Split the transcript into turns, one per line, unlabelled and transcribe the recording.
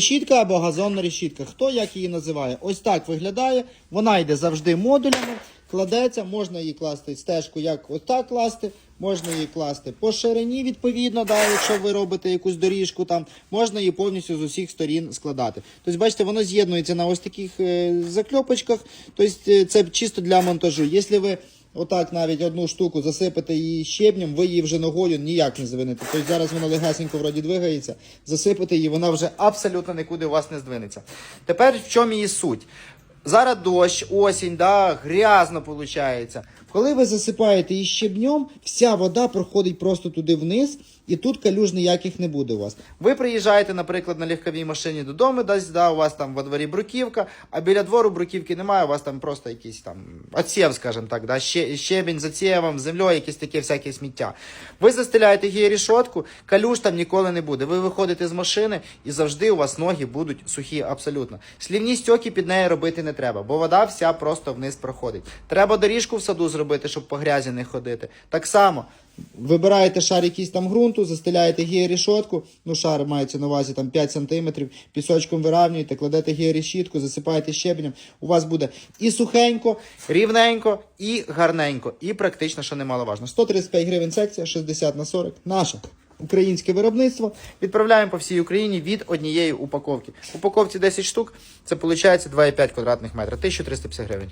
Решітка або газонна решітка. Хто як її називає? Ось так виглядає. Вона йде завжди модулями, кладеться, можна її класти стежку, як ось так класти, можна її класти по ширині, відповідно, да, якщо ви робите якусь доріжку там, можна її повністю з усіх сторін складати. Тобто, бачите, воно з'єднується на ось таких е, закльопочках. Тобто, е, це чисто для монтажу. Якщо ви Отак навіть одну штуку засипати її щебнем, ви її вже ногою ніяк не звинете. Тобто зараз вона легесенько вроді двигається, засипати її, вона вже абсолютно нікуди у вас не здвинеться. Тепер в чому її суть? Зараз дощ, осінь, да, грязно виходить. Коли ви засипаєте її щебнем, вся вода проходить просто туди вниз, і тут калюж ніяких не буде у вас. Ви приїжджаєте, наприклад, на легковій машині додому, десь, да, у вас там во дворі бруківка, а біля двору бруківки немає, у вас там просто якийсь там отсів, скажімо так, да, щебінь з отсєвом, землею, якісь таке всяке сміття. Ви застеляєте її рішотку, калюж там ніколи не буде. Ви виходите з машини і завжди у вас ноги будуть сухі абсолютно. Слівні стьоки під нею робити не треба, бо вода вся просто вниз проходить. Треба доріжку в саду зробити, щоб по грязі не ходити. Так само. Вибираєте шар якийсь там ґрунту, застеляєте георішотку, ну шар мається на увазі там 5 см, пісочком виравнюєте, кладете георішітку, засипаєте щебенем. У вас буде і сухенько, рівненько, і гарненько, і практично, що немаловажно. 135 гривень секція, 60 на 40. Наша. Українське виробництво відправляємо по всій Україні від однієї упаковки. Упаковці 10 штук, це виходить 2,5 квадратних метра, 1350 гривень.